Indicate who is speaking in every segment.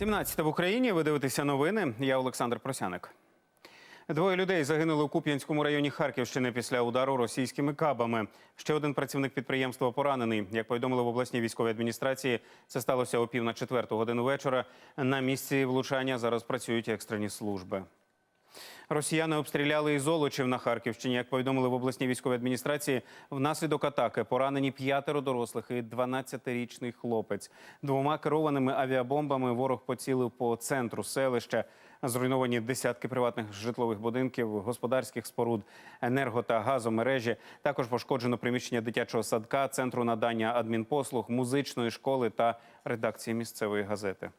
Speaker 1: 17 в Україні. Ви дивитеся новини. Я Олександр Просяник. Двоє людей загинули у Куп'янському районі Харківщини після удару російськими кабами. Ще один працівник підприємства поранений. Як повідомили в обласній військовій адміністрації, це сталося о пів на четверту годину вечора. На місці влучання зараз працюють екстрені служби. Росіяни обстріляли і Золочів на Харківщині. Як повідомили в обласній військовій адміністрації, внаслідок атаки поранені п'ятеро дорослих і 12-річний хлопець. Двома керованими авіабомбами ворог поцілив по центру селища. Зруйновані десятки приватних житлових будинків, господарських споруд, енерго та газомережі. Також пошкоджено приміщення дитячого садка, центру надання адмінпослуг, музичної школи та редакції місцевої газети.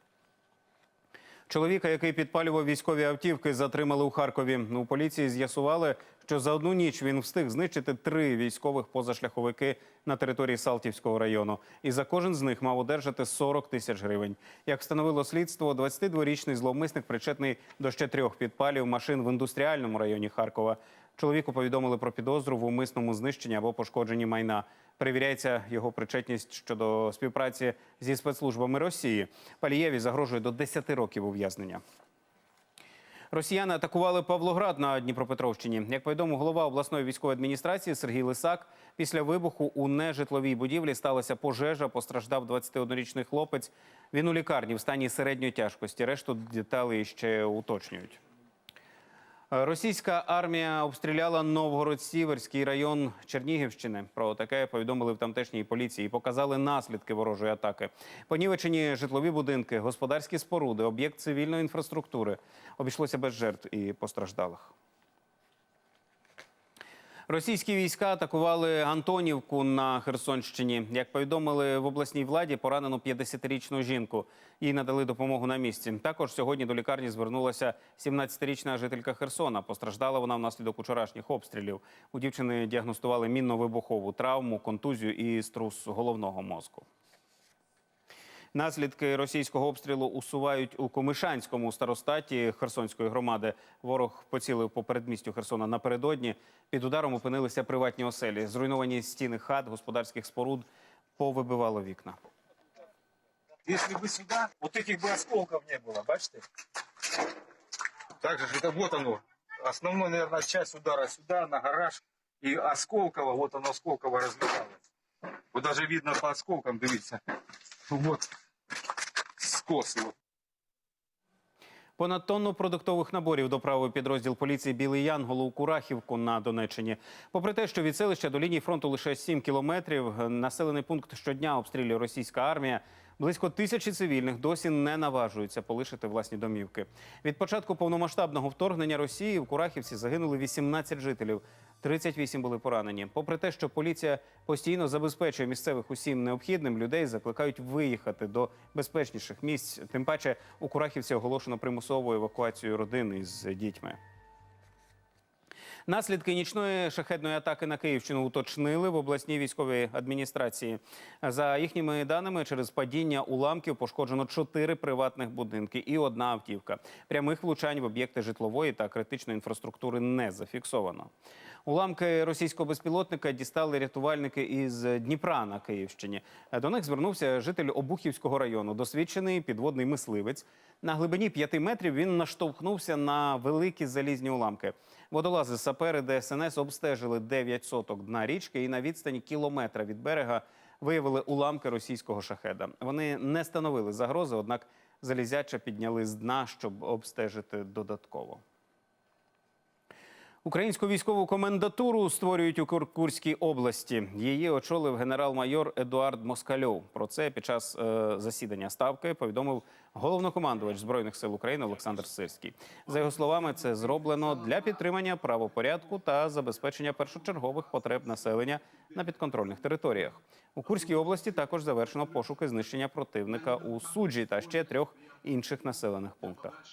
Speaker 1: Чоловіка, який підпалював військові автівки, затримали у Харкові. У поліції з'ясували, що за одну ніч він встиг знищити три військових позашляховики на території Салтівського району. І за кожен з них мав одержати 40 тисяч гривень. Як встановило слідство, 22-річний зловмисник причетний до ще трьох підпалів машин в індустріальному районі Харкова. Чоловіку повідомили про підозру в умисному знищенні або пошкодженні майна. Перевіряється його причетність щодо співпраці зі спецслужбами Росії. Палієві загрожує до 10 років ув'язнення. Росіяни атакували Павлоград на Дніпропетровщині. Як повідомив голова обласної військової адміністрації Сергій Лисак, після вибуху у нежитловій будівлі сталася пожежа. Постраждав 21-річний хлопець. Він у лікарні в стані середньої тяжкості. Решту деталей ще уточнюють. Російська армія обстріляла Новгород-Сіверський район Чернігівщини. Про таке повідомили в тамтешній поліції. Показали наслідки ворожої атаки. Понівечені житлові будинки, господарські споруди, об'єкт цивільної інфраструктури. Обійшлося без жертв і постраждалих. Російські війська атакували Антонівку на Херсонщині. Як повідомили в обласній владі, поранено 50-річну жінку. Їй надали допомогу на місці. Також сьогодні до лікарні звернулася 17-річна жителька Херсона. Постраждала вона внаслідок учорашніх обстрілів. У дівчини діагностували мінно-вибухову травму, контузію і струс головного мозку. Наслідки російського обстрілу усувають у Комишанському старостаті Херсонської громади. Ворог поцілив по передмістю Херсона напередодні. Під ударом опинилися приватні оселі. Зруйновані стіни хат, господарських споруд повибивало вікна.
Speaker 2: Если бы сюда, вот этих бы осколков не было, бачите? Также же это вот оно. Основной, наверное, часть удара сюда, на гараж. И осколково, вот оно осколково разлеталось. Вот даже видно по осколкам, дивіться. Вот скос.
Speaker 1: Понад тонну продуктових наборів доправив підрозділ поліції Білий Янгол у Курахівку на Донеччині. Попри те, що від селища до лінії фронту лише 7 кілометрів, населений пункт щодня обстрілює російська армія. Близько тисячі цивільних досі не наважуються полишити власні домівки. Від початку повномасштабного вторгнення Росії в Курахівці загинули 18 жителів. 38 були поранені. Попри те, що поліція постійно забезпечує місцевих усім необхідним, людей закликають виїхати до безпечніших місць. Тим паче у Курахівці оголошено примусову евакуацію родин із дітьми. Наслідки нічної шахедної атаки на Київщину уточнили в обласній військовій адміністрації. За їхніми даними, через падіння уламків пошкоджено чотири приватних будинки і одна автівка. Прямих влучань в об'єкти житлової та критичної інфраструктури не зафіксовано. Уламки російського безпілотника дістали рятувальники із Дніпра на Київщині. До них звернувся житель Обухівського району, досвідчений підводний мисливець. На глибині 5 метрів він наштовхнувся на великі залізні уламки. Водолази сапери ДСНС обстежили 9 соток дна річки і на відстані кілометра від берега виявили уламки російського шахеда. Вони не становили загрози, однак залізяча підняли з дна, щоб обстежити додатково. Українську військову комендатуру створюють у Кур- Курській області. Її очолив генерал-майор Едуард Москальов. Про це під час е, засідання ставки повідомив головнокомандувач збройних сил України Олександр Сирський. За його словами, це зроблено для підтримання правопорядку та забезпечення першочергових потреб населення на підконтрольних територіях. У Курській області також завершено пошуки знищення противника у суджі та ще трьох інших населених пунктах.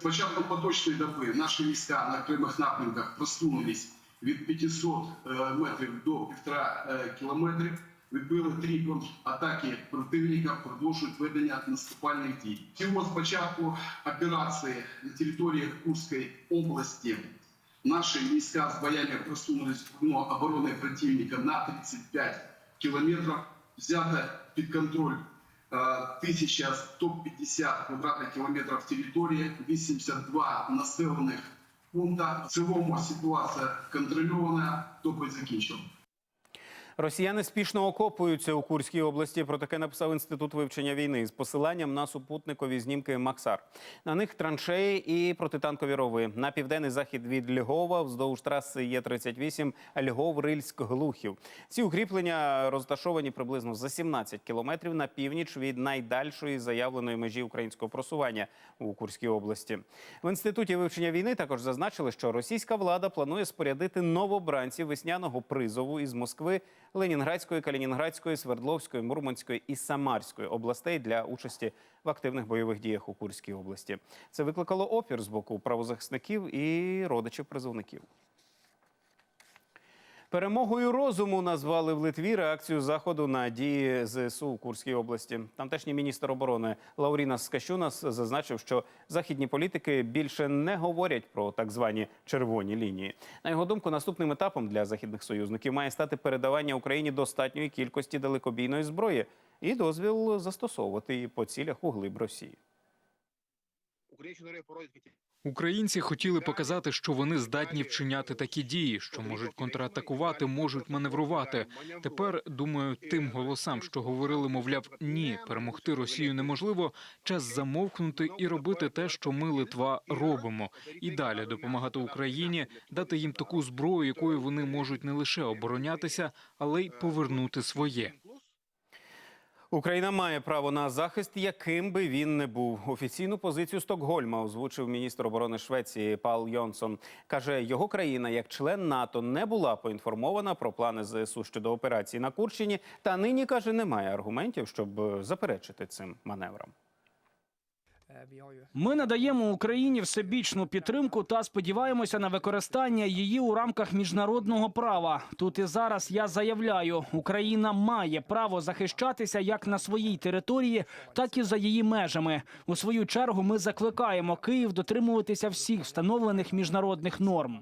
Speaker 3: З початку поточної доби наші війська на окремих напрямках просунулись від 500 е, метрів до 1,5 кілометрів. Відбили три атаки противника, продовжують ведення наступальних дій. Всього з початку операції на території Курської області наші війська з боями просунулись в окно оборони противника на 35 кілометрів. Взято під контроль э, 1150 квадратних кілометрів території, 82 населених пункта. В цілому ситуація контрольована, топить закінчив.
Speaker 1: Росіяни спішно окопуються у Курській області. Про таке написав інститут вивчення війни з посиланням на супутникові знімки Максар. На них траншеї і протитанкові рови. На південний захід від Львова вздовж траси є 38 Львов, Рильськ, Глухів. Ці укріплення розташовані приблизно за 17 кілометрів на північ від найдальшої заявленої межі українського просування у Курській області. В інституті вивчення війни також зазначили, що російська влада планує спорядити новобранців весняного призову із Москви, Ленінградської, Калінінградської, Свердловської, Мурманської і Самарської областей для участі в активних бойових діях у Курській області. Це викликало опір з боку правозахисників і родичів призовників. Перемогою розуму назвали в Литві реакцію заходу на дії ЗСУ у Курській області. Тамтешній міністр оборони Лаурінас Скащунас зазначив, що західні політики більше не говорять про так звані червоні лінії. На його думку, наступним етапом для західних союзників має стати передавання Україні достатньої кількості далекобійної зброї і дозвіл застосовувати її по цілях у глиб Росії.
Speaker 4: Українці хотіли показати, що вони здатні вчиняти такі дії, що можуть контратакувати, можуть маневрувати. Тепер думаю, тим голосам, що говорили, мовляв, ні, перемогти Росію неможливо. Час замовкнути і робити те, що ми Литва робимо, і далі допомагати Україні, дати їм таку зброю, якою вони можуть не лише оборонятися, але й повернути своє.
Speaker 1: Україна має право на захист, яким би він не був. Офіційну позицію Стокгольма озвучив міністр оборони Швеції Пал Йонсон. каже, його країна, як член НАТО, не була поінформована про плани ЗСУ щодо операції на Курщині. Та нині каже, немає аргументів, щоб заперечити цим маневрам.
Speaker 5: Ми надаємо Україні всебічну підтримку та сподіваємося на використання її у рамках міжнародного права. Тут і зараз я заявляю, Україна має право захищатися як на своїй території, так і за її межами. У свою чергу ми закликаємо Київ дотримуватися всіх встановлених міжнародних норм.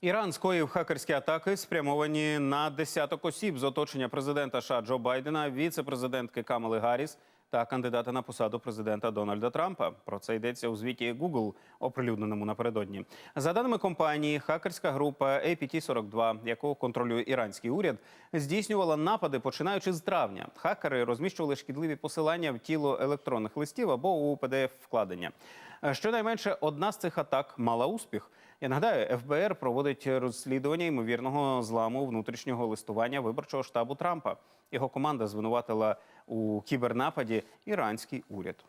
Speaker 1: Іран скоїв хакерські атаки, спрямовані на десяток осіб з оточення президента США Джо Байдена, віце-президентки Камали Гарріс та кандидата на посаду президента Дональда Трампа. Про це йдеться у звіті Google, оприлюдненому напередодні. За даними компанії, хакерська група APT-42, яку контролює іранський уряд, здійснювала напади починаючи з травня. Хакери розміщували шкідливі посилання в тіло електронних листів або у pdf вкладення. Щонайменше одна з цих атак мала успіх. Я нагадаю, ФБР проводить розслідування ймовірного зламу внутрішнього листування виборчого штабу Трампа. Його команда звинуватила у кібернападі іранський уряд.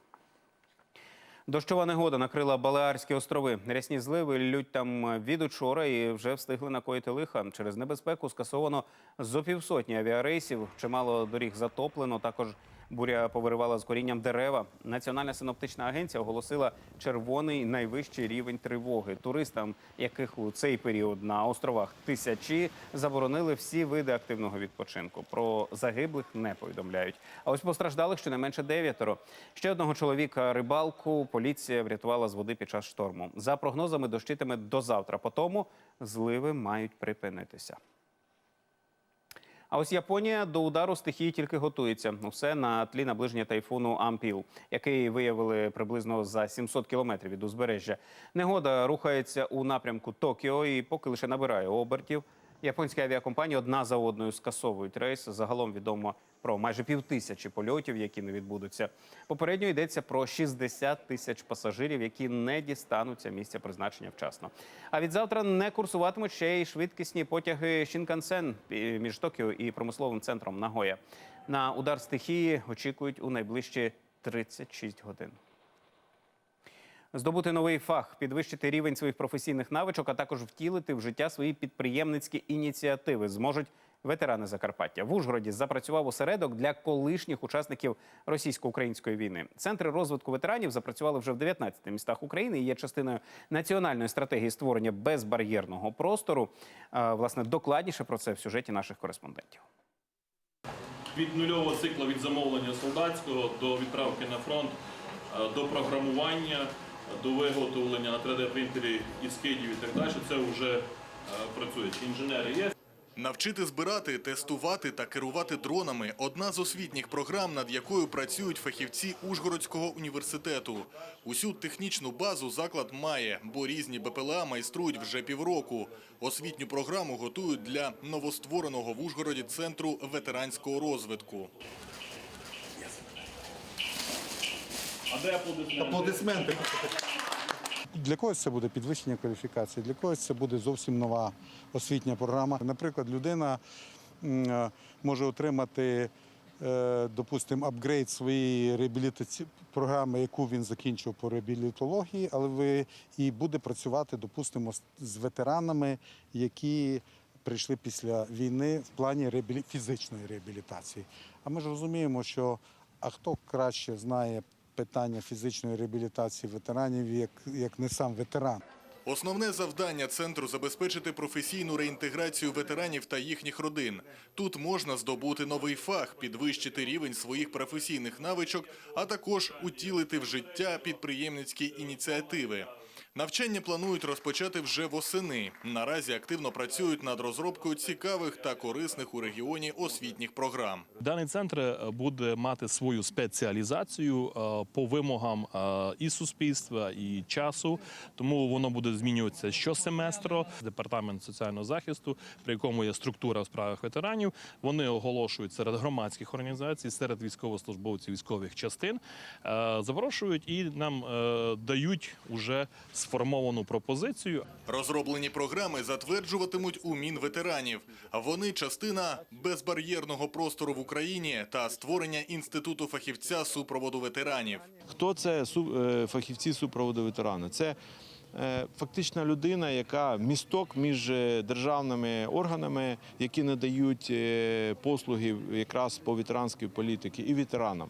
Speaker 1: Дощова негода накрила Балеарські острови. Рясні зливи лють там від учора і вже встигли накоїти лиха. Через небезпеку скасовано зо півсотні авіарейсів. Чимало доріг затоплено. Також буря повиривала з корінням дерева. Національна синоптична агенція оголосила червоний найвищий рівень тривоги. Туристам, яких у цей період на островах тисячі, заборонили всі види активного відпочинку. Про загиблих не повідомляють. А ось постраждалих щонайменше дев'ятеро. Ще одного чоловіка рибалку поліція врятувала з води під час шторму. За прогнозами дощитиме до завтра. По тому зливи мають припинитися. А ось Японія до удару стихії тільки готується. Усе на тлі наближення тайфуну Ампіл, який виявили приблизно за 700 кілометрів від узбережжя. Негода рухається у напрямку Токіо і поки лише набирає обертів. Японські авіакомпанії одна за одною скасовують рейс. Загалом відомо про майже півтисячі польотів, які не відбудуться. Попередньо йдеться про 60 тисяч пасажирів, які не дістануться місця призначення вчасно. А від завтра не курсуватимуть ще й швидкісні потяги Шінкансен між Токіо і промисловим центром Нагоя. На удар стихії очікують у найближчі 36 годин. Здобути новий фах, підвищити рівень своїх професійних навичок, а також втілити в життя свої підприємницькі ініціативи зможуть ветерани Закарпаття. В Ужгороді запрацював осередок для колишніх учасників російсько-української війни. Центри розвитку ветеранів запрацювали вже в 19 містах України і є частиною національної стратегії створення безбар'єрного простору. Власне, докладніше про це в сюжеті наших кореспондентів.
Speaker 6: від нульового циклу від замовлення солдатського до відправки на фронт, до програмування, до виготовлення на 3D принтері і скидів і так далі. Це вже працює. Інженери є.
Speaker 7: Навчити збирати, тестувати та керувати дронами – одна з освітніх програм, над якою працюють фахівці Ужгородського університету. Усю технічну базу заклад має, бо різні БПЛА майструють вже півроку. Освітню програму готують для новоствореного в Ужгороді центру ветеранського розвитку.
Speaker 6: А де аплодисменти?
Speaker 8: Для когось це буде підвищення кваліфікації, для когось це буде зовсім нова освітня програма. Наприклад, людина е, може отримати, е, допустимо, апгрейд своєї реабілітаційної програми, яку він закінчив по реабілітології, але ви і буде працювати, допустимо, з ветеранами, які прийшли після війни в плані реабілі- фізичної реабілітації. А ми ж розуміємо, що а хто краще знає питання фізичної реабілітації ветеранів, як, як не сам ветеран.
Speaker 7: Основне завдання центру – забезпечити професійну реінтеграцію ветеранів та їхніх родин. Тут можна здобути новий фах, підвищити рівень своїх професійних навичок, а також утілити в життя підприємницькі ініціативи. Навчання планують розпочати вже восени. Наразі активно працюють над розробкою цікавих та корисних у регіоні освітніх програм.
Speaker 9: Даний центр е, буде мати свою спеціалізацію е, по вимогам е, і суспільства, і часу. Тому воно буде змінюватися щосеместру. Департамент соціального захисту, при якому є структура у справах ветеранів, вони оголошують серед громадських організацій, серед військовослужбовців військових частин, запрошують і нам дають уже сформовану пропозицію.
Speaker 7: Розроблені програми затверджуватимуть у Мінветеранів. Вони частина безбар'єрного простору в Україні та створення інституту фахівця супроводу ветеранів.
Speaker 10: Хто це е, фахівці супроводу ветерана? Це е, фактична людина, яка місток між е, державними органами, які надають послуги якраз по ветеранській політиці і ветеранам.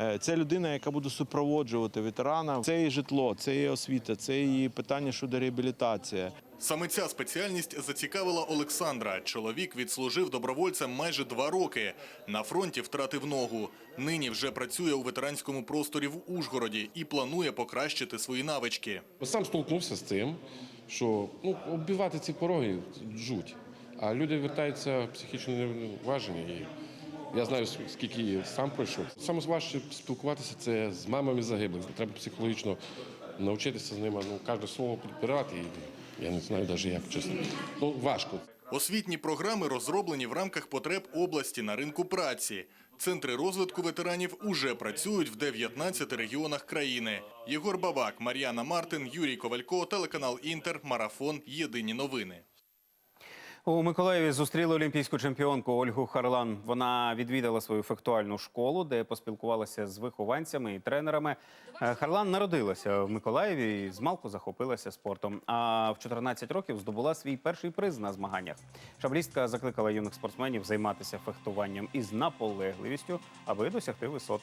Speaker 10: Е, Це людина, яка буде супроводжувати ветерана. Це і житло, це і освіта, це і питання щодо реабілітації.
Speaker 7: Саме ця спеціальність зацікавила Олександра. Чоловік відслужив добровольцем майже два роки. На фронті втратив ногу. Нині вже працює у ветеранському просторі в Ужгороді і планує покращити свої навички.
Speaker 11: Сам столкнувся з тим, що ну, оббивати ці пороги жуть. А люди вертаються психічно неважені. І я знаю, скільки сам пройшов. Саме важче спілкуватися це з мамами загиблих. Треба психологічно навчитися з ними, ну, кожне слово підбирати. Я не знаю навіть як, чесно. Ну, важко.
Speaker 7: Освітні програми розроблені в рамках потреб області на ринку праці. Центри розвитку ветеранів уже працюють в 19 регіонах країни. Єгор Бабак, Мар'яна Мартин, Юрій Ковалько, телеканал Інтер, Марафон. Єдині новини.
Speaker 1: У Миколаєві зустріли олімпійську чемпіонку Ольгу Харлан. Вона відвідала свою фехтуальну школу, де поспілкувалася з вихованцями і тренерами. Е, Харлан народилася в Миколаєві і змалку захопилася спортом. А в 14 років здобула свій перший приз на змаганнях. Шаблістка закликала юних спортсменів займатися фехтуванням із наполегливістю, аби досягти висот.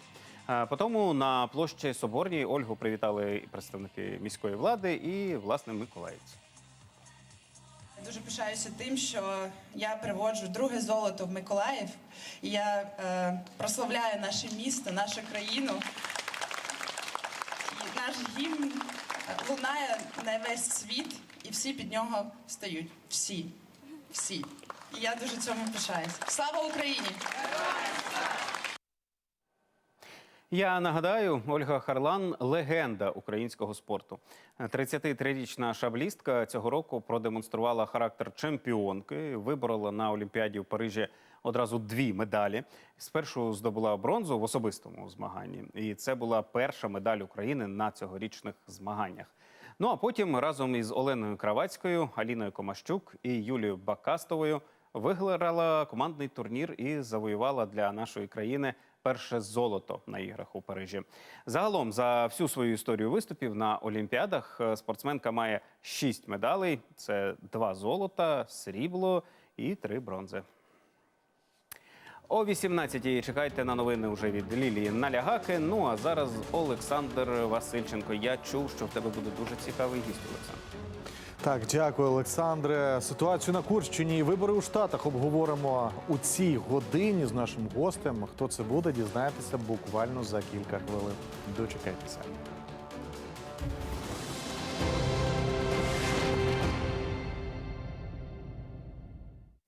Speaker 1: Е, Потому на площі Соборній Ольгу привітали представники міської влади і власне миколаївці.
Speaker 12: Дуже пишаюся тим, що я приводжу друге золото в Миколаїв. І я е, прославляю наше місто, нашу країну. І наш гімн е, лунає на весь світ, і всі під нього стають. Всі. Всі. І я дуже цьому пишаюся. Слава Україні!
Speaker 1: Я нагадаю, Ольга Харлан легенда українського спорту. 33-річна шаблістка цього року продемонструвала характер чемпіонки, виборола на Олімпіаді в Парижі одразу дві медалі. Спершу здобула бронзу в особистому змаганні, і це була перша медаль України на цьогорічних змаганнях. Ну а потім разом із Оленою Кравацькою, Аліною Комащук і Юлією Бакастовою виграла командний турнір і завоювала для нашої країни перше золото на іграх у Парижі. Загалом за всю свою історію виступів на Олімпіадах е, спортсменка має шість медалей: це два золота, срібло і три бронзи. О 18-й чекайте на новини вже від Лілії Налягаки. Ну а зараз Олександр Васильченко. Я чув, що в тебе буде дуже цікавий гість, Олександр.
Speaker 13: Так, дякую, Олександре. Ситуацію на Курщині і вибори у Штатах обговоримо у цій годині з нашим гостем. Хто це буде, дізнаєтеся буквально за кілька хвилин. Дочекайтеся.